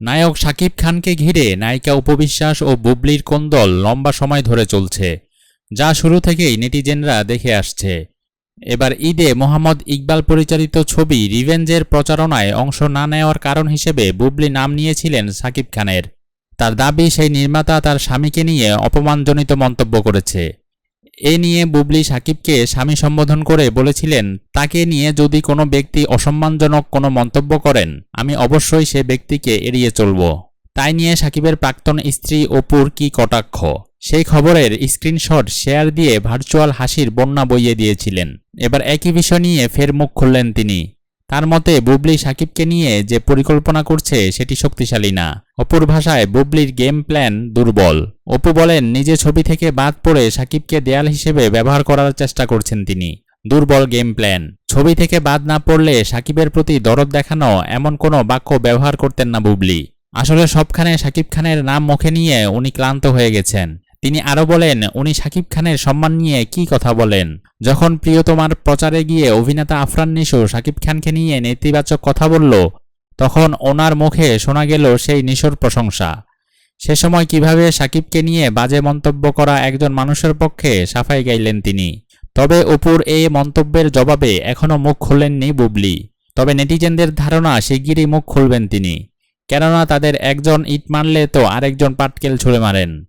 নায়ক শাকিব খানকে ঘিরে নায়িকা উপবিশ্বাস ও বুবলির কোন্দল লম্বা সময় ধরে চলছে, যা শুরু থেকেই নেটিজেনরা দেখে আসছে। এবার ঈদে মোহাম্মদ ইকবাল পরিচালিত ছবি রিভেঞ্জের প্রচারণায় অংশ না নেওয়ার কারণ হিসেবে বুবলি নাম নিয়েছিলেন শাকিব খানের। তার দাবি, সেই নির্মাতা তার স্বামীকে নিয়ে অপমানজনিত মন্তব্য করেছে। এ নিয়ে বুবলি সাকিবকে স্বামী সম্বোধন করে বলেছিলেন, তাকে নিয়ে যদি কোনো ব্যক্তি অসম্মানজনক কোনো মন্তব্য করেন, আমি অবশ্যই সে ব্যক্তিকে এড়িয়ে চলব। তাই নিয়ে সাকিবের প্রাক্তন স্ত্রী অপুর কি কটাক্ষ? সেই খবরের স্ক্রিনশট শেয়ার দিয়ে ভার্চুয়াল হাসির বন্যা বইয়ে দিয়েছিলেন। এবার একই বিষয় নিয়ে ফের মুখ খুললেন তিনি। তার মতে, বুবলি সাকিবকে নিয়ে যে পরিকল্পনা করছে, সেটি শক্তিশালী না। অপুর ভাষায়, বুবলির গেম প্ল্যান দুর্বল। অপু বলেন, নিজে ছবি থেকে বাদ পড়ে সাকিবকে দেয়াল হিসেবে ব্যবহার করার চেষ্টা করছেন তিনি। দুর্বল গেম প্ল্যান। ছবি থেকে বাদ না পড়লে সাকিবের প্রতি দরদ দেখানো এমন কোনো বাক্য ব্যবহার করতেন না বুবলি। আসলে সবখানে সাকিব খানের নাম মুখে নিয়ে উনি ক্লান্ত হয়ে গেছেন। তিনি আরও বলেন, উনি সাকিব খানের সম্মান নিয়ে কি কথা বলেন? যখন প্রিয়তমার প্রচারে গিয়ে অভিনেতা আফরান নিশো সাকিব খানকে নিয়ে নেতিবাচক কথা বলল, তখন ওনার মুখে শোনা গেল সেই নিশোর প্রশংসা। সে সময় কীভাবে সাকিবকে নিয়ে বাজে মন্তব্য করা একজন মানুষের পক্ষে সাফাই গাইলেন তিনি। তবে অপুর এই মন্তব্যের জবাবে এখনও মুখ খুললেননি বুবলি। তবে নেটিজেনদের ধারণা, শিগগিরই মুখ খুলবেন তিনি। কেননা তাদের একজন ইট মারলে তো আরেকজন পাটকেল ছুঁড়ে মারেন।